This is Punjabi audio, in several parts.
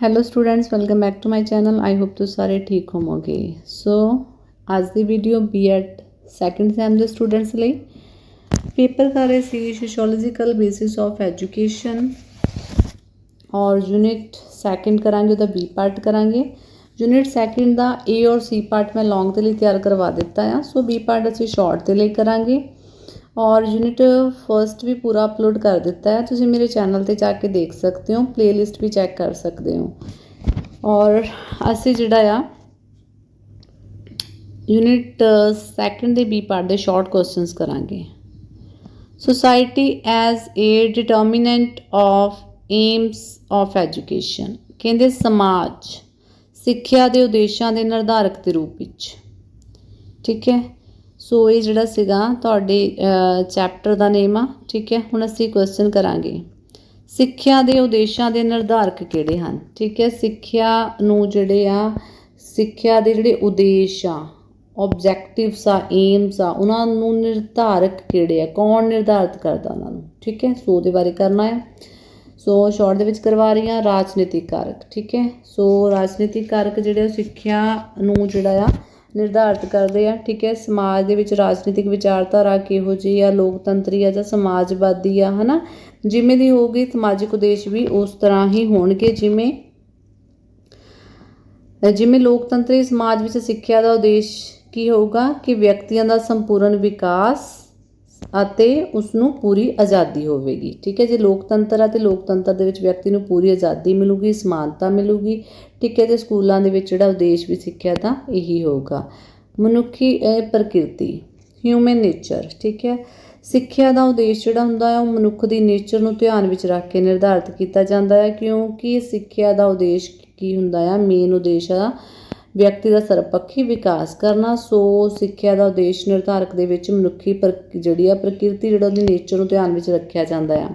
Hello students welcome back to my channel I hope ਤੁਸੀਂ ਸਾਰੇ ਠੀਕ ਹੋਵੋਗੇ ਸੋ ਅੱਜ ਦੀ video B Ed second sem ਦੇ ਸਟੂਡੈਂਟਸ ਲਈ ਪੇਪਰ ਕਰ ਰਹੇ ਸੀ ਸੋਸ਼ੀਓਲੋਜੀਕਲ ਬੇਸਿਸ ਆਫ ਐਜੂਕੇਸ਼ਨ ਔਰ ਯੂਨਿਟ ਸੈਕੰਡ ਕਰਾਂਗੇ ਉਹਦਾ ਬੀ ਪਾਰਟ ਕਰਾਂਗੇ ਯੂਨਿਟ ਸੈਕੰਡ ਦਾ ਏ ਔਰ ਸੀ ਪਾਰਟ ਮੈਂ ਲੌਂਗ ਦੇ ਲਈ ਤਿਆਰ ਕਰਵਾ ਦਿੱਤਾ ਆ ਸੋ ਬੀ ਪਾਰਟ ਅਸੀਂ ਸ਼ਾਰਟ ਦੇ ਲਈ ਕਰਾਂਗੇ ਔਰ ਯੂਨਿਟ ਫਰਸਟ ਵੀ ਪੂਰਾ ਅਪਲੋਡ ਕਰ ਦਿੱਤਾ ਹੈ। ਤੁਸੀਂ ਮੇਰੇ ਚੈਨਲ ਤੇ ਜਾ ਕੇ ਦੇਖ ਸਕਦੇ ਹੋ ਪਲੇਲਿਸਟ ਵੀ ਚੈੱਕ ਕਰ ਸਕਦੇ ਹੋ। ਔਰ ਅਸੀਂ ਜਿਹੜਾ ਆ, ਯੂਨਿਟ ਸੈਕੰਡ ਦੇ ਬੀ ਪਾਰਟ ਦੇ ਸ਼ਾਰਟ ਕੁਐਸਚਨਸ ਕਰਾਂਗੇ। Society as a determinant of aims of education ਕਹਿੰਦੇ ਸਮਾਜ, ਸਿੱਖਿਆ ਦੇ ਉਦੇਸ਼ਾਂ ਦੇ ਨਿਰਧਾਰਕ ਦੇ ਰੂਪ ਵਿੱਚ। ਠੀਕ ਹੈ? ਸੋ ਇਹ ਜਿਹੜਾ ਸੀਗਾ ਤੁਹਾਡੇ ਚੈਪਟਰ ਦਾ ਨੇਮ ਆ, ਠੀਕ ਹੈ? ਹੁਣ ਅਸੀਂ ਕੁਐਸਚਨ ਕਰਾਂਗੇ। ਸਿੱਖਿਆ ਦੇ ਉਦੇਸ਼ਾਂ ਦੇ ਨਿਰਧਾਰਕ ਕਿਹੜੇ ਹਨ? ਠੀਕ ਹੈ, ਸਿੱਖਿਆ ਨੂੰ ਜਿਹੜੇ ਆ, ਸਿੱਖਿਆ ਦੇ ਜਿਹੜੇ ਉਦੇਸ਼ ਆ ਆਬਜੈਕਟਿਵਸ ਆ ਏਮਸ ਆ, ਉਹਨਾਂ ਨੂੰ ਨਿਰਧਾਰਕ ਕਿਹੜੇ ਆ? ਕੌਣ ਨਿਰਧਾਰਿਤ ਕਰਦਾ ਉਹਨਾਂ ਨੂੰ? ਠੀਕ ਹੈ, ਸੋ ਉਹਦੇ ਬਾਰੇ ਕਰਨਾ ਹੈ ਸੋ ਸ਼ਾਰਟ ਦੇ ਵਿੱਚ ਕਰਵਾ ਰਹੀ ਹਾਂ ਰਾਜਨੀਤਿਕ ਕਾਰਕ, ਠੀਕ ਹੈ? ਸੋ ਰਾਜਨੀਤਿਕ ਕਾਰਕ ਜਿਹੜੇ ਆ, ਸਿੱਖਿਆ ਨੂੰ ਜਿਹੜਾ ਆ ਨਿਰਧਾਰਿਤ ਕਰਦੇ ਆ, ਠੀਕ ਹੈ? ਸਮਾਜ ਦੇ ਵਿੱਚ ਰਾਜਨੀਤਿਕ ਵਿਚਾਰਧਾਰਾ ਕਿਹੋ ਜਿਹੀ ਆ, ਲੋਕਤੰਤਰੀ ਆ ਜਾਂ ਸਮਾਜਵਾਦੀ ਆ, ਹਨਾ? ਜਿਵੇਂ ਦੀ ਹੋਊਗੀ, ਸਮਾਜਿਕ ਉਦੇਸ਼ ਵੀ ਉਸ ਤਰ੍ਹਾਂ ਹੀ ਹੋਣਗੇ, ਜਿਵੇਂ ਜਿਵੇਂ ਲੋਕਤੰਤਰੀ ਸਮਾਜ ਵਿੱਚ ਸਿੱਖਿਆ ਦਾ ਉਦੇਸ਼ ਕੀ ਹੋਊਗਾ? ਕਿ ਵਿਅਕਤੀਆਂ ਦਾ ਸੰਪੂਰਨ ਵਿਕਾਸ ਅਤੇ ਉਸ ਨੂੰ ਪੂਰੀ ਆਜ਼ਾਦੀ ਹੋਵੇਗੀ, ਠੀਕ ਹੈ? ਜੇ ਲੋਕਤੰਤਰ ਆ ਤੇ ਲੋਕਤੰਤਰ ਦੇ ਵਿੱਚ ਵਿਅਕਤੀ ਨੂੰ ਪੂਰੀ ਆਜ਼ਾਦੀ ਮਿਲੂਗੀ, ਸਮਾਨਤਾ ਮਿਲੂਗੀ ਠੀਕ ਹੈ ਤੇ ਸਕੂਲਾਂ ਦੇ ਵਿੱਚ ਜਿਹੜਾ ਉਦੇਸ਼ ਵੀ ਸਿੱਖਿਆ ਦਾ ਇਹੀ ਹੋਊਗਾ। ਮਨੁੱਖੀ ਪ੍ਰਕਿਰਤੀ ਹਿਊਮਨ ਨੇਚਰ ਠੀਕ ਹੈ? ਸਿੱਖਿਆ ਦਾ ਉਦੇਸ਼ ਜਿਹੜਾ ਹੁੰਦਾ ਹੈ, ਉਹ ਮਨੁੱਖ ਦੀ ਨੇਚਰ ਨੂੰ ਧਿਆਨ ਵਿੱਚ ਰੱਖ ਕੇ ਨਿਰਧਾਰਿਤ ਕੀਤਾ ਜਾਂਦਾ ਹੈ, ਕਿਉਂਕਿ ਸਿੱਖਿਆ ਦਾ ਉਦੇਸ਼ ਕੀ ਹੁੰਦਾ ਹੈ? ਮੇਨ ਉਦੇਸ਼ ਆ ਵਿਅਕਤੀ ਦਾ ਸਰਪੱਖੀ ਵਿਕਾਸ ਕਰਨਾ। ਸੋ ਸਿੱਖਿਆ ਦਾ ਉਦੇਸ਼ ਨਿਰਧਾਰਕ ਦੇ ਵਿੱਚ ਮਨੁੱਖੀ ਜਿਹੜੀ ਆ ਪ੍ਰਕਿਰਤੀ, ਜਿਹੜਾ ਉਹਦੀ ਨੇਚਰ ਨੂੰ ਧਿਆਨ ਵਿੱਚ ਰੱਖਿਆ ਜਾਂਦਾ ਆ।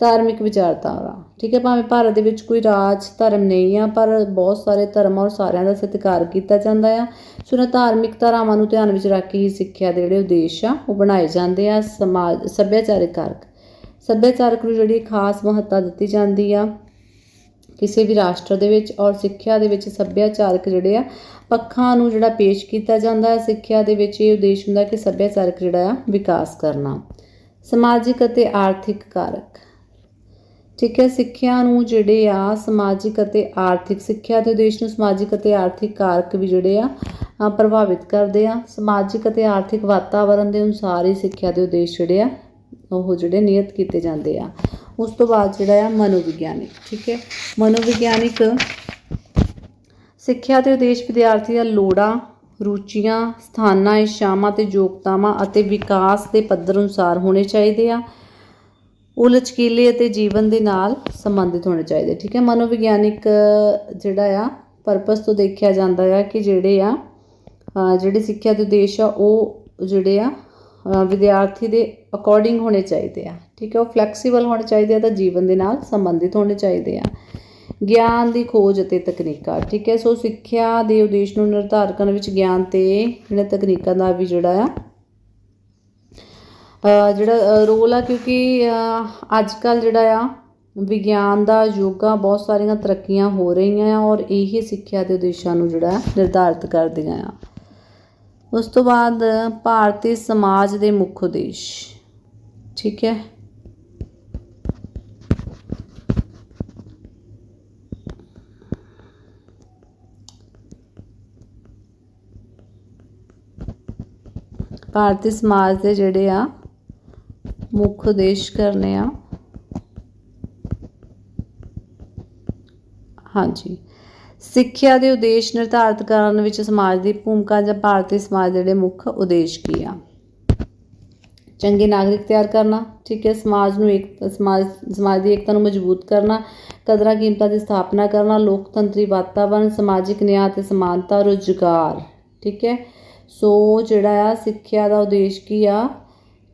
ਧਾਰਮਿਕ ਵਿਚਾਰਧਾਰਾ। ਠੀਕ ਹੈ, ਭਾਵੇਂ ਭਾਰਤ ਦੇ ਵਿੱਚ ਕੋਈ ਰਾਜ, ਧਰਮ ਨਹੀਂ ਆ, ਪਰ ਬਹੁਤ ਸਾਰੇ ਧਰਮ ਔਰ ਸਾਰਿਆਂ ਦਾ ਸਤਿਕਾਰ ਕੀਤਾ ਜਾਂਦਾ ਆ। ਸੋ ਨਾ ਧਾਰਮਿਕ ਧਾਰਾਵਾਂ ਨੂੰ ਧਿਆਨ ਵਿੱਚ ਰੱਖ ਕੇ ਹੀ ਸਿੱਖਿਆ ਦੇ ਜਿਹੜੇ ਉਦੇਸ਼ ਆ, ਉਹ ਬਣਾਏ ਜਾਂਦੇ ਆ ਸਮਾਜ, ਸੱਭਿਆਚਾਰਕ ਕਾਰਕ। ਸੱਭਿਆਚਾਰਕ ਨੂੰ ਜਿਹੜੀ ਖਾਸ ਮਹੱਤਤਾ ਦਿੱਤੀ ਜਾਂਦੀ ਆ, ਕਿਸੇ ਵੀ ਰਾਸ਼ਟਰ ਦੇ ਵਿੱਚ ਔਰ ਸਿੱਖਿਆ ਦੇ ਵਿੱਚ ਸੱਭਿਆਚਾਰਕ ਜਿਹੜੇ ਆ, ਪੱਖਾਂ ਨੂੰ ਜਿਹੜਾ ਪੇਸ਼ ਕੀਤਾ ਜਾਂਦਾ ਹੈ, ਸਿੱਖਿਆ ਦੇ ਵਿੱਚ ਇਹ ਉਦੇਸ਼ ਹੁੰਦਾ ਕਿ ਸੱਭਿਆਚਾਰਕ ਜਿਹੜਾ ਆ, ਵਿਕਾਸ ਕਰਨਾ। ਸਮਾਜਿਕ ਅਤੇ ਆਰਥਿਕ ਕਾਰਕ। ਠੀਕ ਹੈ, ਸਿੱਖਿਆ ਨੂੰ ਜਿਹੜੇ ਆ ਸਮਾਜਿਕ ਅਤੇ ਆਰਥਿਕ, ਸਿੱਖਿਆ ਦੇ ਉਦੇਸ਼ ਨੂੰ ਸਮਾਜਿਕ ਅਤੇ ਆਰਥਿਕ ਕਾਰਕ ਵੀ ਜਿਹੜੇ ਆ ਪ੍ਰਭਾਵਿਤ ਕਰਦੇ ਆ। ਸਮਾਜਿਕ ਅਤੇ ਆਰਥਿਕ ਵਾਤਾਵਰਣ ਦੇ ਅਨੁਸਾਰ ਹੀ ਸਿੱਖਿਆ ਦੇ ਉਦੇਸ਼ ਜਿਹੜੇ ਆ, ਉਹ ਜਿਹੜੇ ਨਿਯਤ ਕੀਤੇ ਜਾਂਦੇ ਆ। ਉਸ ਤੋਂ ਬਾਅਦ ਜਿਹੜਾ ਆ, ਮਨੋਵਿਗਿਆਨਿਕ, ਠੀਕ ਹੈ। ਮਨੋਵਿਗਿਆਨਿਕ ਸਿੱਖਿਆ ਦੇ ਉਦੇਸ਼ ਵਿਦਿਆਰਥੀ ਦੀਆਂ ਲੋੜਾਂ, ਰੁਚੀਆਂ, ਸਥਾਨਾਂ, ਇੱਛਾਵਾਂ ਤੇ ਯੋਗਤਾਵਾਂ ਅਤੇ ਵਿਕਾਸ ਦੇ ਪੱਧਰ ਅਨੁਸਾਰ ਹੋਣੇ ਚਾਹੀਦੇ ਆ। ਉਹ ਲਚਕੀਲੇ ਅਤੇ ਜੀਵਨ ਦੇ ਨਾਲ ਸੰਬੰਧਿਤ ਹੋਣੇ ਚਾਹੀਦੇ, ਠੀਕ ਹੈ? ਮਨੋਵਿਗਿਆਨਿਕ ਜਿਹੜਾ ਆ ਪਰਪਸ ਤੋਂ ਦੇਖਿਆ ਜਾਂਦਾ ਆ ਕਿ ਜਿਹੜੇ ਆ ਜਿਹੜੇ ਸਿੱਖਿਆ ਦੇ ਉਦੇਸ਼ ਆ, ਉਹ ਜਿਹੜੇ ਆ ਵਿਦਿਆਰਥੀ ਦੇ ਅਕੋਰਡਿੰਗ ਹੋਣੇ ਚਾਹੀਦੇ ਆ, ਠੀਕ ਹੈ? ਉਹ ਫਲੈਕਸੀਬਲ ਹੋਣੇ ਚਾਹੀਦੇ ਆ ਤਾਂ ਜੀਵਨ ਦੇ ਨਾਲ ਸੰਬੰਧਿਤ ਹੋਣੇ ਚਾਹੀਦੇ ਆ। ਗਿਆਨ ਦੀ ਖੋਜ ਅਤੇ ਤਕਨੀਕਾਂ, ਠੀਕ ਹੈ? ਸੋ ਸਿੱਖਿਆ ਦੇ ਉਦੇਸ਼ ਨੂੰ ਨਿਰਧਾਰ ਕਰਨ ਵਿੱਚ ਗਿਆਨ ਤੇ ਜਿਹੜੇ ਤਕਨੀਕਾਂ ਦਾ ਵੀ ਜਿਹੜਾ ਆ ਜਿਹੜਾ ਰੋਲ ਆ ਕਿਉਂਕਿ ਅੱਜ ਕੱਲ੍ਹ ਜਿਹੜਾ ਆ, ਵਿਗਿਆਨ ਦਾ ਯੋਗਾ ਬਹੁਤ ਸਾਰੀਆਂ ਤਰੱਕੀਆਂ ਹੋ ਰਹੀਆਂ ਆ ਔਰ ਇਹੀ ਸਿੱਖਿਆ ਦੇ ਉਦੇਸ਼ਾਂ ਨੂੰ ਜਿਹੜਾ ਨਿਰਧਾਰਿਤ ਕਰਦੀਆਂ ਆ। ਉਸ ਤੋਂ ਬਾਅਦ ਭਾਰਤੀ ਸਮਾਜ ਦੇ ਮੁੱਖ ਉਦੇਸ਼, ਠੀਕ ਹੈ? ਭਾਰਤੀ ਸਮਾਜ ਦੇ ਜਿਹੜੇ ਆ ਮੁੱਖ ਉਦੇਸ਼ ਕਰਨੇ ਆ। ਹਾਂਜੀ। ਸਿੱਖਿਆ ਦੇ ਉਦੇਸ਼ ਨਿਰਧਾਰਤ ਕਰਨ ਵਿੱਚ ਸਮਾਜ ਦੀ ਭੂਮਿਕਾ ਜਾਂ ਭਾਰਤੀ ਸਮਾਜ ਦੇ ਜਿਹੜੇ ਮੁੱਖ ਉਦੇਸ਼ ਕੀ ਆ? ਚੰਗੇ ਨਾਗਰਿਕ ਤਿਆਰ ਕਰਨਾ, ਠੀਕ ਹੈ, ਸਮਾਜ ਨੂੰ ਇੱਕ, ਸਮਾਜ ਸਮਾਜ ਦੀ ਏਕਤਾ ਨੂੰ ਮਜ਼ਬੂਤ ਕਰਨਾ, ਕਦਰਾਂ ਕੀਮਤਾਂ ਦੀ ਸਥਾਪਨਾ ਕਰਨਾ, ਲੋਕਤੰਤਰੀ ਵਾਤਾਵਰਣ ਸਮਾਜਿਕ ਨਿਆਂ ਤੇ ਸਮਾਨਤਾ, ਰੋਜ਼ਗਾਰ, ਠੀਕ ਹੈ। ਸੋ ਜਿਹੜਾ ਆ, ਸਿੱਖਿਆ ਦਾ ਉਦੇਸ਼ ਕੀ ਆ?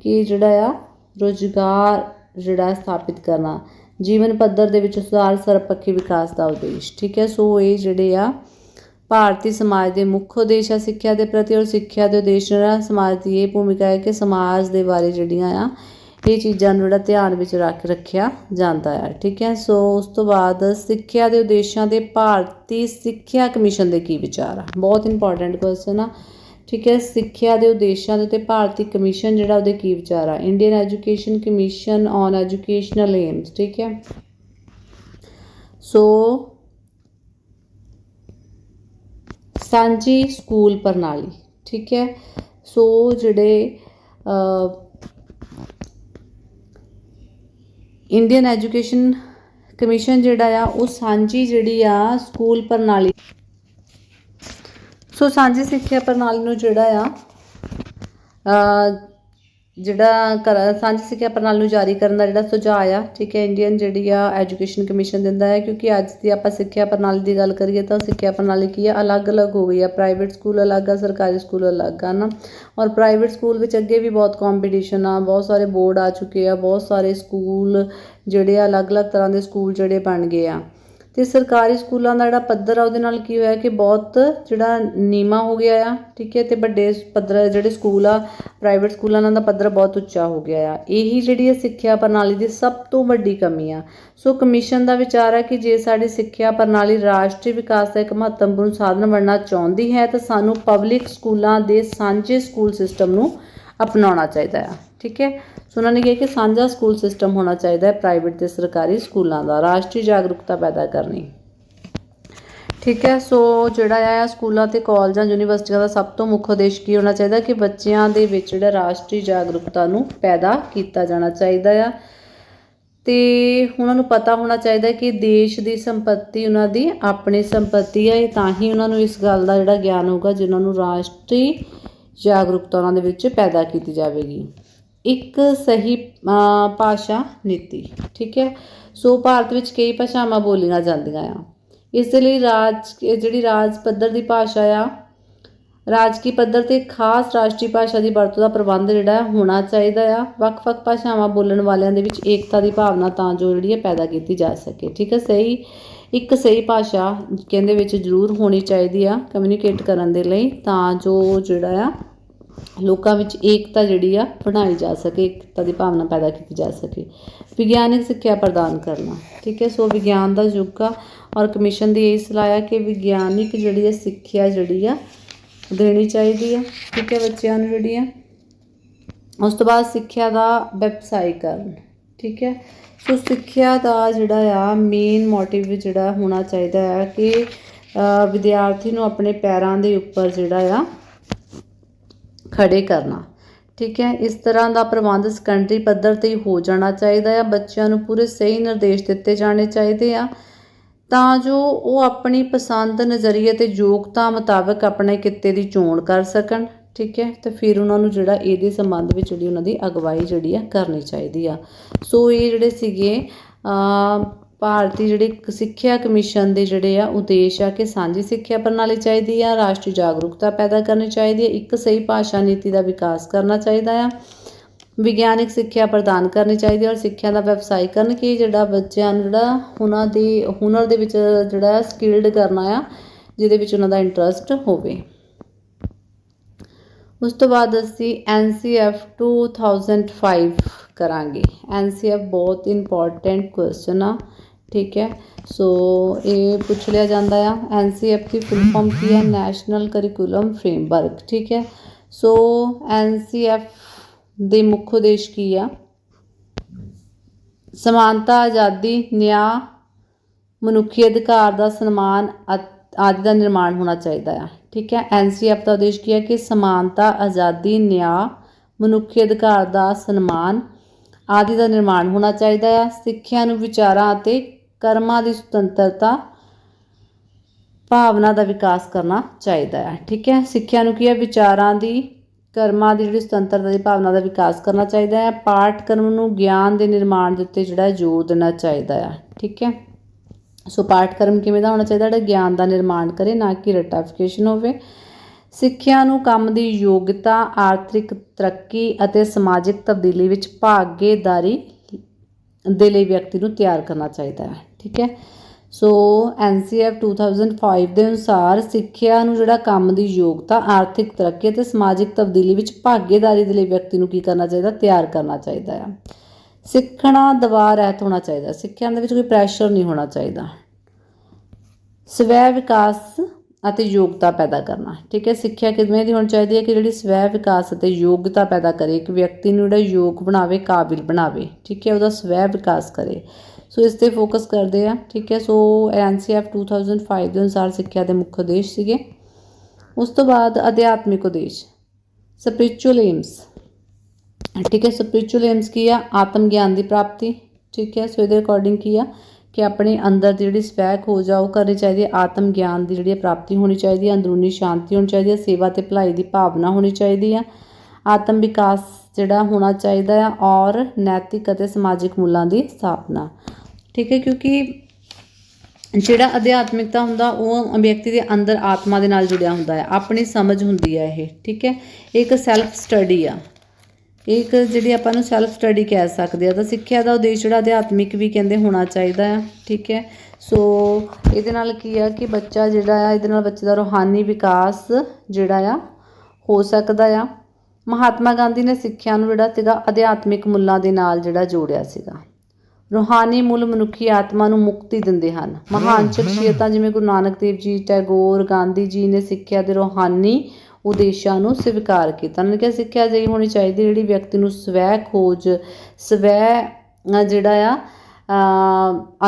ਕਿ ਜਿਹੜਾ ਆ ਰੋਜ਼ਗਾਰ ਜਿਹੜਾ ਸਥਾਪਿਤ ਕਰਨਾ। ਜੀਵਨ ਪੱਧਰ ਦੇ ਵਿੱਚ ਸੁਧਾਰ ਸਰਬਪੱਖੀ ਵਿਕਾਸ ਦਾ ਉਦੇਸ਼। ਠੀਕ ਹੈ, ਸੋ ਇਹ ਜਿਹੜੇ ਆ, ਭਾਰਤੀ ਸਮਾਜ ਦੇ ਮੁੱਖ ਉਦੇਸ਼ ਆ ਸਿੱਖਿਆ ਦੇ ਪ੍ਰਤੀ ਔਰ ਸਿੱਖਿਆ ਦੇ ਉਦੇਸ਼ ਨਾਲ ਸਮਾਜ ਦੀ ਇਹ ਭੂਮਿਕਾ ਹੈ ਕਿ ਸਮਾਜ ਦੇ ਬਾਰੇ ਜਿਹੜੀਆਂ ਆ, ਇਹ ਚੀਜ਼ਾਂ ਨੂੰ ਜਿਹੜਾ ਧਿਆਨ ਵਿੱਚ ਰੱਖ ਰੱਖਿਆ ਜਾਂਦਾ ਆ ਠੀਕ ਹੈ, ਸੋ ਉਸ ਤੋਂ ਬਾਅਦ ਸਿੱਖਿਆ ਦੇ ਉਦੇਸ਼ਾਂ ਦੇ ਭਾਰਤੀ ਸਿੱਖਿਆ ਕਮਿਸ਼ਨ ਦੇ ਕੀ ਵਿਚਾਰ ਆ? ਬਹੁਤ ਇੰਪੋਰਟੈਂਟ ਕੁਐਸਚਨ ਆ। ਠੀਕ ਹੈ, ਸਿੱਖਿਆ ਦੇ ਉਦੇਸ਼ਾਂ ਦੇ ਉੱਤੇ ਭਾਰਤੀ ਕਮਿਸ਼ਨ ਜਿਹੜਾ ਉਹਦੇ ਕੀ ਵਿਚਾਰ ਆ? Indian education commission on educational aims ਠੀਕ ਹੈ। ਸੋ ਸਾਂਝੀ ਸਕੂਲ ਪ੍ਰਣਾਲੀ, ਠੀਕ ਹੈ। ਸੋ ਜਿਹੜੇ ਇੰਡੀਅਨ ਐਜੂਕੇਸ਼ਨ ਕਮਿਸ਼ਨ ਜਿਹੜਾ ਆ, ਉਹ ਸਾਂਝੀ ਜਿਹੜੀ ਆ ਸਕੂਲ ਪ੍ਰਣਾਲੀ ਸੋ ਸਾਂਝੀ ਸਿੱਖਿਆ ਪ੍ਰਣਾਲੀ ਨੂੰ ਜਿਹੜਾ ਆ ਜਿਹੜਾ ਕਰ, ਸਾਂਝੀ ਸਿੱਖਿਆ ਪ੍ਰਣਾਲੀ ਨੂੰ ਜਾਰੀ ਕਰਨ ਦਾ ਜਿਹੜਾ ਸੁਝਾਅ ਆ, ਠੀਕ ਹੈ ਇੰਡੀਅਨ ਜਿਹੜੀ ਆ ਐਜੂਕੇਸ਼ਨ ਕਮਿਸ਼ਨ ਦਿੰਦਾ ਹੈ, ਕਿਉਂਕਿ ਅੱਜ ਦੀ ਆਪਾਂ ਸਿੱਖਿਆ ਪ੍ਰਣਾਲੀ ਦੀ ਗੱਲ ਕਰੀਏ ਤਾਂ ਸਿੱਖਿਆ ਪ੍ਰਣਾਲੀ ਕੀ ਆ, ਅਲੱਗ-ਅਲੱਗ ਹੋ ਗਈ ਆ ਪ੍ਰਾਈਵੇਟ ਸਕੂਲ ਅਲੱਗ ਆ, ਸਰਕਾਰੀ ਸਕੂਲ ਅਲੱਗ ਆ ਨਾ ਔਰ ਪ੍ਰਾਈਵੇਟ ਸਕੂਲ ਵਿੱਚ ਅੱਗੇ ਵੀ ਬਹੁਤ ਕੰਪੀਟੀਸ਼ਨ ਆ, ਬਹੁਤ ਸਾਰੇ ਬੋਰਡ ਆ ਚੁੱਕੇ ਆ, ਬਹੁਤ ਸਾਰੇ ਸਕੂਲ ਜਿਹੜੇ ਆ ਅਲੱਗ-ਅਲੱਗ ਤਰ੍ਹਾਂ ਦੇ ਸਕੂਲ ਜਿਹੜੇ ਬਣ ਗਏ ਆ। ਤੇ ਸਰਕਾਰੀ ਸਕੂਲਾਂ ਦਾ ਜਿਹੜਾ ਪੱਧਰ ਆ, ਉਹਦੇ ਨਾਲ ਕੀ ਹੋਇਆ ਕਿ ਬਹੁਤ ਜਿਹੜਾ ਨੀਵਾਂ ਹੋ ਗਿਆ ਆ, ਠੀਕ ਹੈ, ਤੇ ਵੱਡੇ ਪੱਧਰ, ਜਿਹੜੇ ਸਕੂਲ ਆ ਪ੍ਰਾਈਵੇਟ ਸਕੂਲਾਂ ਦਾ ਪੱਧਰ ਬਹੁਤ ਉੱਚਾ ਹੋ ਗਿਆ ਆ। ਇਹੀ ਜਿਹੜੀ ਹੈ ਸਿੱਖਿਆ ਪ੍ਰਣਾਲੀ ਦੀ ਸਭ ਤੋਂ ਵੱਡੀ ਕਮੀ ਆ। ਸੋ ਕਮਿਸ਼ਨ ਦਾ ਵਿਚਾਰ ਆ ਕਿ ਜੇ ਸਾਡੀ ਸਿੱਖਿਆ ਪ੍ਰਣਾਲੀ ਰਾਸ਼ਟਰੀ ਵਿਕਾਸ ਦਾ ਇੱਕ ਮਹੱਤਵਪੂਰਨ ਸਾਧਨ ਬਣਨਾ ਚਾਹੁੰਦੀ ਹੈ, ਤਾਂ ਸਾਨੂੰ ਪਬਲਿਕ ਸਕੂਲਾਂ ਦੇ ਸਾਂਝੇ ਸਕੂਲ ਸਿਸਟਮ ਨੂੰ ਅਪਣਾਉਣਾ ਚਾਹੀਦਾ ਆ, ਠੀਕ ਹੈ। ਸੋ ਉਹਨਾਂ ਨੇ ਕਿਹਾ ਕਿ ਸਾਂਝਾ ਸਕੂਲ ਸਿਸਟਮ ਹੋਣਾ ਚਾਹੀਦਾ ਹੈ ਪ੍ਰਾਈਵੇਟ ਤੇ ਸਰਕਾਰੀ ਸਕੂਲਾਂ ਦਾ, ਰਾਸ਼ਟਰੀ ਜਾਗਰੂਕਤਾ ਪੈਦਾ ਕਰਨੀ। ਠੀਕ ਹੈ, ਸੋ ਜਿਹੜਾ ਆ ਸਕੂਲਾਂ ਤੇ ਕਾਲਜਾਂ, ਯੂਨੀਵਰਸਿਟੀਆਂ ਦਾ ਸਭ ਤੋਂ ਮੁੱਖ ਉਦੇਸ਼ ਕੀ ਹੋਣਾ ਚਾਹੀਦਾ ਕਿ ਬੱਚਿਆਂ ਦੇ ਵਿੱਚ ਜਿਹੜਾ ਰਾਸ਼ਟਰੀ ਜਾਗਰੂਕਤਾ ਨੂੰ ਪੈਦਾ ਕੀਤਾ ਜਾਣਾ ਚਾਹੀਦਾ ਆ। ਤੇ ਉਹਨਾਂ ਨੂੰ ਪਤਾ ਹੋਣਾ ਚਾਹੀਦਾ ਕਿ ਦੇਸ਼ ਦੀ ਸੰਪਤੀ, ਉਹਨਾਂ ਦੀ ਆਪਣੀ ਸੰਪਤੀ ਹੈ ਤਾਂ ਹੀ ਉਹਨਾਂ ਨੂੰ ਇਸ ਗੱਲ ਦਾ ਜਿਹੜਾ ਗਿਆਨ ਹੋਊਗਾ ਜਿਨ੍ਹਾਂ ਨੂੰ ਰਾਸ਼ਟਰੀ ਜਾਗਰੂਕਤਾ ਉਹਨਾਂ ਦੇ ਵਿੱਚ ਪੈਦਾ ਕੀਤੀ ਜਾਵੇਗੀ। ਇੱਕ ਸਹੀ ਭਾਸ਼ਾ ਨੀਤੀ, ਠੀਕ ਹੈ? ਸੋ ਭਾਰਤ ਵਿੱਚ ਕਈ ਭਾਸ਼ਾਵਾਂ ਬੋਲੀਆਂ ਜਾਂਦੀਆਂ ਆ। ਇਸ ਦੇ ਲਈ ਰਾਜ, ਜਿਹੜੀ ਰਾਜ ਪੱਧਰ ਦੀ ਭਾਸ਼ਾ ਆ ਰਾਜਕੀ ਪੱਧਰ ਤੇ ਖਾਸ ਰਾਸ਼ਟਰੀ ਭਾਸ਼ਾ ਦੀ ਵਰਤੋਂ ਦਾ ਪ੍ਰਬੰਧ ਜਿਹੜਾ ਹੋਣਾ ਚਾਹੀਦਾ ਆ, ਵੱਖ-ਵੱਖ ਭਾਸ਼ਾਵਾਂ ਬੋਲਣ ਵਾਲਿਆਂ ਦੇ ਵਿੱਚ ਏਕਤਾ ਦੀ ਭਾਵਨਾ ਤਾਂ ਜੋ ਜਿਹੜੀ ਹੈ ਪੈਦਾ ਕੀਤੀ ਜਾ ਸਕੇ, ਠੀਕ ਹੈ? ਸਹੀ, ਇੱਕ ਸਹੀ ਭਾਸ਼ਾ ਕਹਿੰਦੇ ਵਿੱਚ ਜ਼ਰੂਰ ਹੋਣੀ ਚਾਹੀਦੀ ਆ ਕਮਿਊਨੀਕੇਟ ਕਰਨ ਦੇ ਲਈ ਤਾਂ ਜੋ ਜਿਹੜਾ ਆ ਲੋਕਾਂ ਵਿੱਚ ਏਕਤਾ ਜਿਹੜੀ ਆ ਬਣਾਈ ਜਾ ਸਕੇ, ਏਕਤਾ ਦੀ ਭਾਵਨਾ ਪੈਦਾ ਕੀਤੀ ਜਾ ਸਕੇ। ਵਿਗਿਆਨਿਕ ਸਿੱਖਿਆ ਪ੍ਰਦਾਨ ਕਰਨਾ, ਠੀਕ ਹੈ? ਸੋ ਵਿਗਿਆਨ ਦਾ ਯੁੱਗ ਆ ਔਰ ਕਮਿਸ਼ਨ ਦੀ ਇਹ ਸਲਾਹ ਆ ਕਿ ਵਿਗਿਆਨਿਕ ਜਿਹੜੀ ਹੈ ਸਿੱਖਿਆ ਜਿਹੜੀ ਆ ਦੇਣੀ ਚਾਹੀਦੀ ਆ, ਠੀਕ ਹੈ ਬੱਚਿਆਂ ਨੂੰ ਜਿਹੜੀ ਆ। ਉਸ ਤੋਂ ਬਾਅਦ ਸਿੱਖਿਆ ਦਾ ਵੈਬਸਾਈਕਰਨ ਠੀਕ ਹੈ? ਸੋ ਸਿੱਖਿਆ ਦਾ ਜਿਹੜਾ ਆ ਮੇਨ ਮੋਟਿਵ ਜਿਹੜਾ ਹੋਣਾ ਚਾਹੀਦਾ ਹੈ ਕਿ ਵਿਦਿਆਰਥੀ ਨੂੰ ਆਪਣੇ ਪੈਰਾਂ ਦੇ ਉੱਪਰ ਜਿਹੜਾ ਆ ਖੜੇ ਕਰਨਾ। ਠੀਕ ਹੈ, ਇਸ ਤਰ੍ਹਾਂ ਦਾ ਪ੍ਰਬੰਧ ਸੈਕੰਡਰੀ ਪੱਧਰ ਤੇ ਹੋ ਜਾਣਾ ਚਾਹੀਦਾ ਆ ਬੱਚਿਆਂ ਨੂੰ ਪੂਰੇ ਸਹੀ ਨਿਰਦੇਸ਼ ਦਿੱਤੇ ਜਾਣੇ ਚਾਹੀਦੇ ਆ। ਤਾਂ ਜੋ ਉਹ ਆਪਣੀ ਪਸੰਦ ਨਜ਼ਰੀਏ ਤੇ ਯੋਗਤਾ ਮੁਤਾਬਕ ਆਪਣੇ ਕਿੱਤੇ ਦੀ ਚੋਣ ਕਰ ਸਕਣ। ਠੀਕ ਹੈ, ਤੇ ਫਿਰ ਉਹਨਾਂ ਨੂੰ ਜਿਹੜਾ ਇਹਦੇ ਸੰਬੰਧ ਵਿੱਚ ਜਿਹੜੀ ਉਹਨਾਂ ਦੀ ਅਗਵਾਈ ਜਿਹੜੀ ਆ ਕਰਨੀ ਚਾਹੀਦੀ ਆ। ਸੋ ਇਹ ਜਿਹੜੇ ਸੀਗੇ ਭਾਰਤੀ ਜਿਹੜੇ ਸਿੱਖਿਆ ਕਮਿਸ਼ਨ ਦੇ ਜਿਹੜੇ ਆ ਉਦੇਸ਼ ਆ ਕਿ ਸਾਂਝੀ ਸਿੱਖਿਆ ਪ੍ਰਣਾਲੀ ਚਾਹੀਦੀ ਆ, ਰਾਸ਼ਟਰੀ ਜਾਗਰੂਕਤਾ ਪੈਦਾ ਕਰਨੀ ਚਾਹੀਦੀ ਹੈ ਇੱਕ ਸਹੀ ਭਾਸ਼ਾ ਨੀਤੀ ਦਾ ਵਿਕਾਸ ਕਰਨਾ ਚਾਹੀਦਾ ਆ। ਵਿਗਿਆਨਿਕ ਸਿੱਖਿਆ ਪ੍ਰਦਾਨ ਕਰਨੀ ਚਾਹੀਦੀ ਹੈ ਔਰ ਸਿੱਖਿਆ ਦਾ ਵੈਬਸਾਈਕਰਨ ਕਿ ਜਿਹੜਾ ਬੱਚਿਆਂ ਨੂੰ ਜਿਹੜਾ ਉਹਨਾਂ ਦੀ ਹੁਨਰ ਦੇ ਵਿੱਚ ਜਿਹੜਾ ਸਕਿਲਡ ਕਰਨਾ ਆ, ਜਿਹਦੇ ਵਿੱਚ ਉਹਨਾਂ ਦਾ ਇੰਟਰਸਟ ਹੋਵੇ। ਉਸ ਤੋਂ ਬਾਅਦ ਅਸੀਂ NCF 2005 ਕਰਾਂਗੇ। NCF ਬਹੁਤ ਇੰਪੋਰਟੈਂਟ ਕੁਐਸਚਨ ਆ। ਠੀਕ ਹੈ। ਸੋ ਇਹ ਪੁੱਛ ਲਿਆ ਜਾਂਦਾ ਆ। NCF ਦੀ ਫੁੱਲ ਫਾਰਮ ਕੀ ਹੈ? ਨੈਸ਼ਨਲ ਕਰਿਕੂਲਮ ਫਰੇਮਵਰਕ ਠੀਕ ਹੈ। ਸੋ NCF ਦੇ ਮੁੱਖ ਉਦੇਸ਼ ਕੀ ਆ? ਸਮਾਨਤਾ, ਆਜ਼ਾਦੀ, ਨਿਆਂ, ਮਨੁੱਖੀ ਅਧਿਕਾਰ ਦਾ ਸਨਮਾਨ ਅਤ- ਆਦਿ ਦਾ ਨਿਰਮਾਣ ਹੋਣਾ ਚਾਹੀਦਾ ਆ, ਠੀਕ ਹੈ। ਐਨਸੀਐਫ ਦਾ ਉਦੇਸ਼ ਕੀ ਹੈ ਕਿ ਸਮਾਨਤਾ, ਆਜ਼ਾਦੀ, ਨਿਆਂ, ਮਨੁੱਖੀ ਅਧਿਕਾਰ ਦਾ ਸਨਮਾਨ ਆਦਿ ਦਾ ਨਿਰਮਾਣ ਹੋਣਾ ਚਾਹੀਦਾ ਆ। ਸਿੱਖਿਆ ਨੂੰ ਵਿਚਾਰਾਂ ਅਤੇ ਕਰਮਾਂ ਦੀ ਸੁਤੰਤਰਤਾ ਭਾਵਨਾ ਦਾ ਵਿਕਾਸ ਕਰਨਾ ਚਾਹੀਦਾ ਹੈ, ਠੀਕ ਹੈ? ਸਿੱਖਿਆ ਨੂੰ ਕੀ ਹੈ? ਵਿਚਾਰਾਂ ਦੀ, ਕਰਮਾਂ ਦੀ ਜਿਹੜੀ ਸੁਤੰਤਰਤਾ ਦੀ ਭਾਵਨਾ ਦਾ ਵਿਕਾਸ ਕਰਨਾ ਚਾਹੀਦਾ ਹੈ। ਪਾਠਕ੍ਰਮ ਨੂੰ ਗਿਆਨ ਦੇ ਨਿਰਮਾਣ ਦੇ ਉੱਤੇ ਜਿਹੜਾ ਜ਼ੋਰ ਦੇਣਾ ਚਾਹੀਦਾ ਹੈ, ਠੀਕ ਹੈ? ਸੋ ਪਾਠ ਕਰਮ ਕਿਵੇਂ ਦਾ ਹੋਣਾ ਚਾਹੀਦਾ? ਜਿਹੜਾ ਗਿਆਨ ਦਾ ਨਿਰਮਾਣ ਕਰੇ, ਨਾ ਕਿ ਰਟਾਫਿਕੇਸ਼ਨ ਹੋਵੇ। ਸਿੱਖਿਆ ਨੂੰ ਕੰਮ ਦੀ ਯੋਗਤਾ, ਆਰਥਿਕ ਤਰੱਕੀ ਅਤੇ ਸਮਾਜਿਕ ਤਬਦੀਲੀ ਵਿੱਚ ਭਾਗੀਦਾਰੀ ਦੇ ਲਈ ਵਿਅਕਤੀ ਨੂੰ ਤਿਆਰ ਕਰਨਾ ਚਾਹੀਦਾ ਹੈ, ਠੀਕ ਹੈ? ਸੋ ਐਨਸੀਐਫ 2005 ਦੇ ਅਨੁਸਾਰ ਸਿੱਖਿਆ ਨੂੰ ਜਿਹੜਾ ਕੰਮ ਦੀ ਯੋਗਤਾ, ਆਰਥਿਕ ਤਰੱਕੀ ਅਤੇ ਸਮਾਜਿਕ ਤਬਦੀਲੀ ਵਿੱਚ ਭਾਗੀਦਾਰੀ ਦੇ ਲਈ ਵਿਅਕਤੀ ਨੂੰ ਕੀ ਕਰਨਾ ਚਾਹੀਦਾ? ਤਿਆਰ ਕਰਨਾ ਚਾਹੀਦਾ ਆ ਸਿੱਖਣਾ ਦਬਾਅ ਰਹਿਤ ਹੋਣਾ ਚਾਹੀਦਾ ਸਿੱਖਿਆ ਦੇ ਵਿੱਚ ਕੋਈ ਪ੍ਰੈਸ਼ਰ ਨਹੀਂ ਹੋਣਾ ਚਾਹੀਦਾ। ਸਵੈ ਵਿਕਾਸ ਅਤੇ ਯੋਗਤਾ ਪੈਦਾ ਕਰਨਾ। ਠੀਕ ਹੈ, ਸਿੱਖਿਆ ਕਿਵੇਂ ਦੀ ਹੋਣੀ ਚਾਹੀਦੀ ਹੈ ਕਿ ਜਿਹੜੀ ਸਵੈ ਵਿਕਾਸ ਅਤੇ ਯੋਗਤਾ ਪੈਦਾ ਕਰੇ, ਇੱਕ ਵਿਅਕਤੀ ਨੂੰ ਜਿਹੜਾ ਯੋਗ ਬਣਾਵੇ, ਕਾਬਿਲ ਬਣਾਵੇ। ਠੀਕ ਹੈ, ਉਹਦਾ ਸਵੈ ਵਿਕਾਸ ਕਰੇ। ਸੋ ਇਸ ਤੇ ਫੋਕਸ ਕਰਦੇ ਆ ਠੀਕ ਹੈ, ਸੋ ਐਨਸੀਐਫ 2005 ਦੇ ਅਨੁਸਾਰ ਸਿੱਖਿਆ ਦੇ ਮੁੱਖ ਉਦੇਸ਼ ਸੀਗੇ। ਉਸ ਤੋਂ ਬਾਅਦ ਅਧਿਆਤਮਿਕ ਉਦੇਸ਼ ਸਪਿਰਚੁਅਲ ਏਮਸ ਠੀਕ ਹੈ ਸਪਿਰਚੁਅਲ ਏਮਸ ਕੀ ਆ? ਆਤਮ ਗਿਆਨ ਦੀ ਪ੍ਰਾਪਤੀ। ਠੀਕ ਹੈ, ਸੋ ਇਹਦੇ ਅਕੋਰਡਿੰਗ ਕੀ ਆ? ਕਿ ਆਪਣੇ ਅੰਦਰ ਦੀ ਜਿਹੜੀ ਸਵੈ ਖੋਜ ਆ ਉਹ ਕਰਨੀ ਚਾਹੀਦੀ ਹੈ। ਆਤਮ ਗਿਆਨ ਦੀ ਜਿਹੜੀ ਪ੍ਰਾਪਤੀ ਹੋਣੀ ਚਾਹੀਦੀ ਹੈ। ਅੰਦਰੂਨੀ ਸ਼ਾਂਤੀ ਹੋਣੀ ਚਾਹੀਦੀ ਹੈ। ਸੇਵਾ ਤੇ ਭਲਾਈ ਦੀ ਭਾਵਨਾ ਹੋਣੀ ਚਾਹੀਦੀ ਹੈ। ਆਤਮ ਵਿਕਾਸ ਜਿਹੜਾ ਹੋਣਾ ਚਾਹੀਦਾ ਆ ਔਰ ਨੈਤਿਕ ਅਤੇ ਸਮਾਜਿਕ ਮੁੱਲਾਂ ਦੀ ਸਥਾਪਨਾ। ਠੀਕ ਹੈ, ਕਿਉਂਕਿ ਜਿਹੜਾ ਅਧਿਆਤਮਿਕਤਾ ਹੁੰਦਾ, ਉਹ ਵਿਅਕਤੀ ਦੇ ਅੰਦਰ ਆਤਮਾ ਦੇ ਨਾਲ ਜੁੜਿਆ ਹੁੰਦਾ ਹੈ। ਆਪਣੀ ਸਮਝ ਹੁੰਦੀ ਹੈ ਇਹ। ਠੀਕ ਹੈ ਇੱਕ ਸੈਲਫ ਸਟੱਡੀ ਆ। ਇਹ ਇੱਕ ਜਿਹੜੀ ਆਪਾਂ ਨੂੰ ਸੈਲਫ ਸਟੱਡੀ ਕਹਿ ਸਕਦੇ ਆ, ਤਾਂ ਸਿੱਖਿਆ ਦਾ ਉਦੇਸ਼ ਜਿਹੜਾ ਅਧਿਆਤਮਿਕ ਵੀ ਕਹਿੰਦੇ ਹੋਣਾ ਚਾਹੀਦਾ ਆ ਠੀਕ ਹੈ? ਸੋ ਇਹਦੇ ਨਾਲ ਕੀ ਆ ਕਿ ਬੱਚਾ ਜਿਹੜਾ ਆ, ਇਹਦੇ ਨਾਲ ਬੱਚੇ ਦਾ ਰੂਹਾਨੀ ਵਿਕਾਸ ਜਿਹੜਾ ਆ, ਹੋ ਸਕਦਾ ਆ। ਮਹਾਤਮਾ ਗਾਂਧੀ ਨੇ ਸਿੱਖਿਆ ਨੂੰ ਜਿਹੜਾ ਸੀਗਾ, ਅਧਿਆਤਮਿਕ ਮੁੱਲਾਂ ਦੇ ਨਾਲ ਜਿਹੜਾ ਜੋੜਿਆ ਸੀਗਾ। ਰੂਹਾਨੀ ਮੁੱਲ ਮਨੁੱਖੀ ਆਤਮਾ ਨੂੰ ਮੁਕਤੀ ਦਿੰਦੇ ਹਨ। ਮਹਾਨ ਸ਼ਖਸੀਅਤਾਂ ਜਿਵੇਂ ਗੁਰੂ ਨਾਨਕ ਦੇਵ ਜੀ, ਟੈਗੋਰ, ਗਾਂਧੀ ਜੀ ਨੇ ਸਿੱਖਿਆ ਦੇ ਰੂਹਾਨੀ ਉਦੇਸ਼ਾਂ ਨੂੰ ਸਵੀਕਾਰ ਕੀਤਾ। ਉਹਨਾਂ ਨੇ ਕਿਹਾ, ਸਿੱਖਿਆ ਅਜਿਹੀ ਹੋਣੀ ਚਾਹੀਦੀ, ਜਿਹੜੀ ਵਿਅਕਤੀ ਨੂੰ ਸਵੈ ਖੋਜ, ਸਵੈ ਜਿਹੜਾ ਆ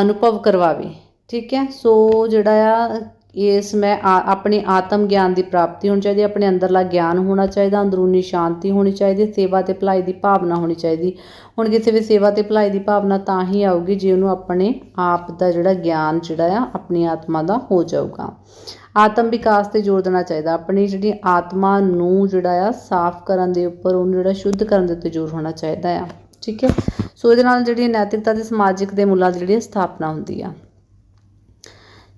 ਅਨੁਭਵ ਕਰਵਾਵੇ। ਠੀਕ ਹੈ? ਸੋ ਜਿਹੜਾ ਆ, ਇਸ ਮੈਂ ਆ- ਆਪਣੀ ਆਤਮ ਗਿਆਨ ਦੀ ਪ੍ਰਾਪਤੀ ਹੋਣੀ ਚਾਹੀਦੀ, ਆਪਣੇ ਅੰਦਰਲਾ ਗਿਆਨ ਹੋਣਾ ਚਾਹੀਦਾ, ਅੰਦਰੂਨੀ ਸ਼ਾਂਤੀ ਹੋਣੀ ਚਾਹੀਦੀ, ਸੇਵਾ ਤੇ ਭਲਾਈ ਦੀ ਭਾਵਨਾ ਹੋਣੀ ਚਾਹੀਦੀ। ਹੁਣ ਕਿਸੇ ਵੀ ਸੇਵਾ ਤੇ ਭਲਾਈ ਦੀ ਭਾਵਨਾ ਤਾਂ ਹੀ ਆਊਗੀ ਜੇ ਉਹਨੂੰ ਆਪਣੇ ਆਪ ਦਾ ਜਿਹੜਾ ਗਿਆਨ, ਜਿਹੜਾ ਆ, ਆਪਣੀ ਆਤਮਾ ਦਾ ਹੋ ਜਾਊਗਾ। ਆਤਮ ਵਿਕਾਸ ਤੇ ਜ਼ੋਰ ਦੇਣਾ ਚਾਹੀਦਾ। ਆਪਣੀ ਜਿਹੜੀ ਆਤਮਾ ਨੂੰ ਜਿਹੜਾ ਆ ਸਾਫ਼ ਕਰਨ ਦੇ ਉੱਪਰ, ਉਹਨੂੰ ਜਿਹੜਾ ਸ਼ੁੱਧ ਕਰਨ ਦੇ ਉੱਤੇ ਜ਼ੋਰ ਹੋਣਾ ਚਾਹੀਦਾ ਆ। ਠੀਕ ਹੈ? ਸੋ ਇਹਦੇ ਨਾਲ ਜਿਹੜੀ ਨੈਤਿਕਤਾ ਤੇ ਸਮਾਜਿਕ ਦੇ ਮੁੱਲਾਂ ਦੀ ਜਿਹੜੀ ਸਥਾਪਨਾ ਹੁੰਦੀ ਆ।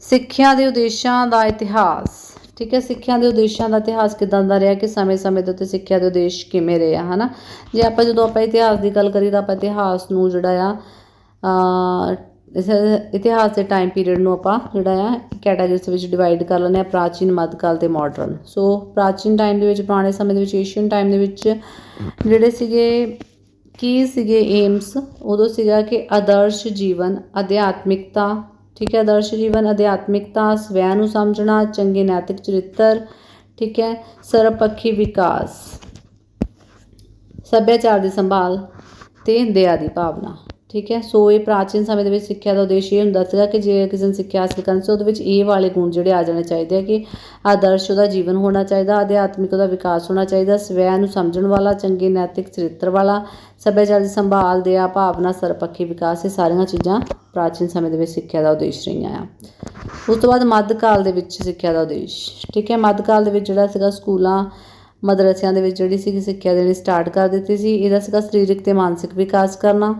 ਸਿੱਖਿਆ ਦੇ ਉਦੇਸ਼ਾਂ ਦਾ ਇਤਿਹਾਸ। ਠੀਕ ਹੈ? ਸਿੱਖਿਆ ਦੇ ਉਦੇਸ਼ਾਂ ਦਾ ਇਤਿਹਾਸ ਕਿਦਾਂ ਦਾ ਰਿਹਾ ਕਿ ਸਮੇਂ-ਸਮੇਂ ਦੇ ਉੱਤੇ ਸਿੱਖਿਆ ਦੇ ਉਦੇਸ਼ ਕਿਵੇਂ ਰਹੇ ਆ, ਹਨਾ? ਜੇ ਆਪਾਂ ਜਦੋਂ ਆਪਾਂ ਇਤਿਹਾਸ ਦੀ ਗੱਲ ਕਰੀਏ ਤਾਂ ਆਪਾਂ ਇਤਿਹਾਸ ਨੂੰ ਜਿਹੜਾ ਆ ਇਸ ਇਤਿਹਾਸ ਦੇ ਟਾਈਮ ਪੀਰੀਅਡ ਨੂੰ ਆਪਾਂ ਜਿਹੜਾ ਆ ਕੈਟਾਗਰੀਜ਼ ਵਿੱਚ ਡਿਵਾਈਡ ਕਰ ਲੈਂਦੇ ਆ ਪ੍ਰਾਚੀਨ, ਮੱਧਕਾਲ ਤੇ ਮਾਡਰਨ ਸੋ ਪ੍ਰਾਚੀਨ ਟਾਈਮ ਦੇ ਵਿੱਚ, ਪੁਰਾਣੇ ਸਮੇਂ ਦੇ ਵਿੱਚ ਏਸ਼ੀਅਨ ਟਾਈਮ ਦੇ ਵਿੱਚ ਜਿਹੜੇ ਸੀਗੇ, ਕੀ ਸੀਗੇ ਏਮਸ ਉਦੋਂ ਸੀਗਾ ਕਿ ਆਦਰਸ਼ ਜੀਵਨ, ਅਧਿਆਤਮਿਕਤਾ, ਠੀਕ ਹੈ? ਆਦਰਸ਼ ਜੀਵਨ, ਅਧਿਆਤਮਿਕਤਾ, ਸਵੈ ਨੂੰ ਸਮਝਣਾ, ਚੰਗੇ ਨੈਤਿਕ ਚਰਿੱਤਰ, ਠੀਕ ਹੈ? ਸਰਵਪੱਖੀ ਵਿਕਾਸ, ਸੱਭਿਆਚਾਰ ਦੀ ਸੰਭਾਲ ਤੇ ਦਇਆ ਦੀ ਭਾਵਨਾ। ਠੀਕ ਹੈ? ਸੋ ਇਹ ਪ੍ਰਾਚੀਨ ਸਮੇਂ ਦੇ ਵਿੱਚ ਸਿੱਖਿਆ ਦਾ ਉਦੇਸ਼ ਇਹ ਹੁੰਦਾ ਸੀਗਾ ਕਿ ਜੇ ਕਿਸੇ ਨੇ ਸਿੱਖਿਆ ਹਾਸਲ ਕਰਨੀ ਸੀ, ਉਹਦੇ ਵਿੱਚ ਇਹ ਵਾਲੇ ਗੁਣ ਜਿਹੜੇ ਆ ਜਾਣੇ ਚਾਹੀਦੇ ਆ ਕਿ ਆਦਰਸ਼ ਉਹਦਾ ਜੀਵਨ ਹੋਣਾ ਚਾਹੀਦਾ, ਅਧਿਆਤਮਿਕ ਉਹਦਾ ਵਿਕਾਸ ਹੋਣਾ ਚਾਹੀਦਾ, ਸਵੈ ਨੂੰ ਸਮਝਣ ਵਾਲਾ, ਚੰਗੇ ਨੈਤਿਕ ਚਰਿੱਤਰ ਵਾਲਾ, ਸੱਭਿਆਚਾਰ ਦੀ ਸੰਭਾਲ ਦਇਆ ਭਾਵਨਾ, ਸਰਪੱਖੀ ਵਿਕਾਸ, ਇਹ ਸਾਰੀਆਂ ਚੀਜ਼ਾਂ ਪ੍ਰਾਚੀਨ ਸਮੇਂ ਦੇ ਵਿੱਚ ਸਿੱਖਿਆ ਦਾ ਉਦੇਸ਼ ਰਹੀਆਂ ਆ। ਉਸ ਤੋਂ ਬਾਅਦ ਮੱਧਕਾਲ ਦੇ ਵਿੱਚ ਸਿੱਖਿਆ ਦਾ ਉਦੇਸ਼, ਠੀਕ ਹੈ? ਮੱਧਕਾਲ ਦੇ ਵਿੱਚ ਜਿਹੜਾ ਸੀਗਾ ਸਕੂਲਾਂ, ਮਦਰਸਿਆਂ ਦੇ ਵਿੱਚ ਜਿਹੜੀ ਸੀਗੀ ਸਿੱਖਿਆ ਦੇਣੀ ਸਟਾਰਟ ਕਰ ਦਿੱਤੀ ਸੀ, ਇਹਦਾ ਸੀਗਾ ਸਰੀਰਕ ਤੇ ਮਾਨਸਿਕ ਵਿਕਾਸ ਕਰਨਾ।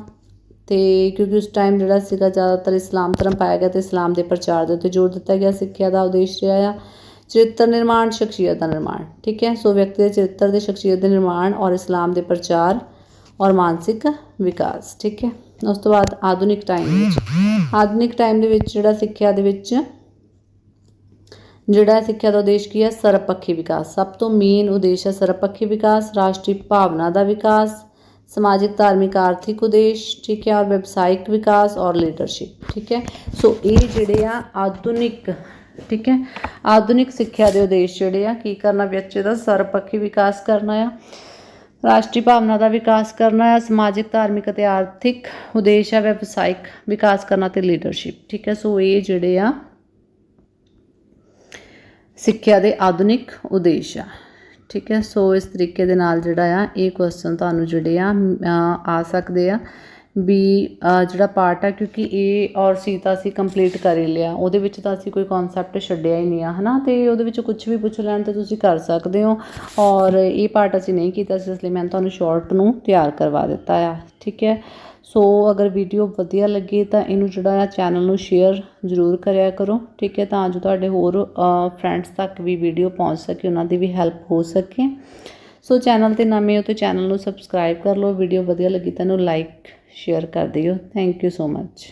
ਤੇ ਕਿਉਂਕਿ ਉਸ ਟਾਈਮ ਜਿਹੜਾ ਸੀਗਾ ਜ਼ਿਆਦਾਤਰ ਇਸਲਾਮ ਧਰਮ ਪਾਇਆ ਗਿਆ ਤੇ ਇਸਲਾਮ ਦੇ ਪ੍ਰਚਾਰ ਦੇ ਉੱਤੇ ਜ਼ੋਰ ਦਿੱਤਾ ਗਿਆ, ਸਿੱਖਿਆ ਦਾ ਉਦੇਸ਼ ਰਿਹਾ ਆ, ਚਰਿੱਤਰ ਨਿਰਮਾਣ, ਸ਼ਖਸੀਅਤ ਦਾ ਨਿਰਮਾਣ, ਠੀਕ ਹੈ? ਸੋ ਵਿਅਕਤੀ ਦੇ ਚਰਿੱਤਰ ਦੇ, ਸ਼ਖਸੀਅਤ ਦੇ ਨਿਰਮਾਣ ਔਰ ਇਸਲਾਮ ਦੇ ਪ੍ਰਚਾਰ ਔਰ ਮਾਨਸਿਕ ਵਿਕਾਸ, ਠੀਕ ਹੈ? ਉਸ ਤੋਂ ਬਾਅਦ ਆਧੁਨਿਕ ਟਾਈਮ ਵਿੱਚ, ਆਧੁਨਿਕ ਟਾਈਮ ਦੇ ਵਿੱਚ ਜਿਹੜਾ ਸਿੱਖਿਆ ਦੇ ਵਿੱਚ ਜਿਹੜਾ ਸਿੱਖਿਆ ਦਾ ਉਦੇਸ਼ ਕੀ ਹੈ? ਸਰਵਪੱਖੀ ਵਿਕਾਸ, ਸਭ ਤੋਂ ਮੇਨ ਉਦੇਸ਼ ਹੈ ਸਰਵਪੱਖੀ ਵਿਕਾਸ, ਰਾਸ਼ਟਰੀ ਭਾਵਨਾ ਦਾ ਵਿਕਾਸ ਸਮਾਜਿਕ, ਧਾਰਮਿਕ, ਆਰਥਿਕ ਉਦੇਸ਼, ਠੀਕ ਹੈ, ਔਰ ਵਿਵਸਾਇਕ ਵਿਕਾਸ ਔਰ ਲੀਡਰਸ਼ਿਪ ਠੀਕ ਹੈ। ਸੋ ਇਹ ਜਿਹੜੇ ਆ ਆਧੁਨਿਕ, ਠੀਕ ਹੈ, ਆਧੁਨਿਕ ਸਿੱਖਿਆ ਦੇ ਉਦੇਸ਼ ਜਿਹੜੇ ਆ, ਕੀ ਕਰਨਾ ਬੱਚੇ ਦਾ ਸਰਵਪੱਖੀ ਵਿਕਾਸ ਕਰਨਾ ਆ, ਰਾਸ਼ਟਰੀ ਭਾਵਨਾ ਦਾ ਵਿਕਾਸ ਕਰਨਾ ਹੈ ਸਮਾਜਿਕ, ਧਾਰਮਿਕ ਅਤੇ ਆਰਥਿਕ ਉਦੇਸ਼ ਹੈ ਵਿਵਸਾਇਕ ਵਿਕਾਸ ਕਰਨਾ ਤੇ ਲੀਡਰਸ਼ਿਪ ਠੀਕ ਹੈ। ਸੋ ਇਹ ਜਿਹੜੇ ਆ ਸਿੱਖਿਆ ਦੇ ਆਧੁਨਿਕ ਉਦੇਸ਼ ਆ। ਠੀਕ ਹੈ? ਸੋ ਇਸ ਤਰੀਕੇ ਦੇ ਨਾਲ ਜਿਹੜਾ ਆ, ਇਹ ਕੁਐਸਚਨ ਤੁਹਾਨੂੰ ਜਿਹੜੇ ਆ ਆ ਸਕਦੇ ਆ ਵੀ ਜਿਹੜਾ ਪਾਰਟ ਆ, ਕਿਉਂਕਿ ਇਹ ਔਰ ਸੀ ਤਾਂ ਅਸੀਂ ਕੰਪਲੀਟ ਕਰ ਹੀ ਲਿਆ। ਉਹਦੇ ਵਿੱਚ ਤਾਂ ਅਸੀਂ ਕੋਈ ਕਨਸੈਪਟ ਛੱਡਿਆ ਹੀ ਨਹੀਂ ਆ, ਹਨਾ? ਤੇ ਉਹਦੇ ਵਿੱਚ ਕੁਝ ਵੀ ਪੁੱਛ ਲੈਣ ਤੇ ਤੁਸੀਂ ਕਰ ਸਕਦੇ ਹੋ। ਔਰ ਇਹ ਪਾਰਟ ਅਸੀਂ ਨਹੀਂ ਕੀਤਾ ਸੀ, ਇਸ ਲਈ ਮੈਂ ਤੁਹਾਨੂੰ ਸ਼ਾਰਟ ਨੂੰ ਤਿਆਰ ਕਰਵਾ ਦਿੱਤਾ ਆ। ਠੀਕ ਹੈ? ਸੋ ਅਗਰ ਵੀਡੀਓ ਵਧੀਆ ਲੱਗੇ ਤਾਂ ਇਹਨੂੰ ਜਿਹੜਾ ਆ ਚੈਨਲ ਨੂੰ ਸ਼ੇਅਰ ਜ਼ਰੂਰ ਕਰਿਆ ਕਰੋ। ਠੀਕ ਹੈ, ਤਾਂ ਜੋ ਤੁਹਾਡੇ ਹੋਰ ਫਰੈਂਡਸ ਤੱਕ ਵੀ ਵੀਡੀਓ ਪਹੁੰਚ ਸਕੇ, ਉਹਨਾਂ ਦੀ ਵੀ ਹੈਲਪ ਹੋ ਸਕੇ। ਸੋ ਚੈਨਲ ਤੇ ਨਵੇਂ ਹੋ ਤੇ ਚੈਨਲ ਨੂੰ ਸਬਸਕ੍ਰਾਈਬ ਕਰ ਲਓ। ਵੀਡੀਓ ਵਧੀਆ ਲੱਗੀ ਤਾਂ ਇਹਨੂੰ ਲਾਈਕ ਸ਼ੇਅਰ ਕਰ ਦਿਓ। Thank you so much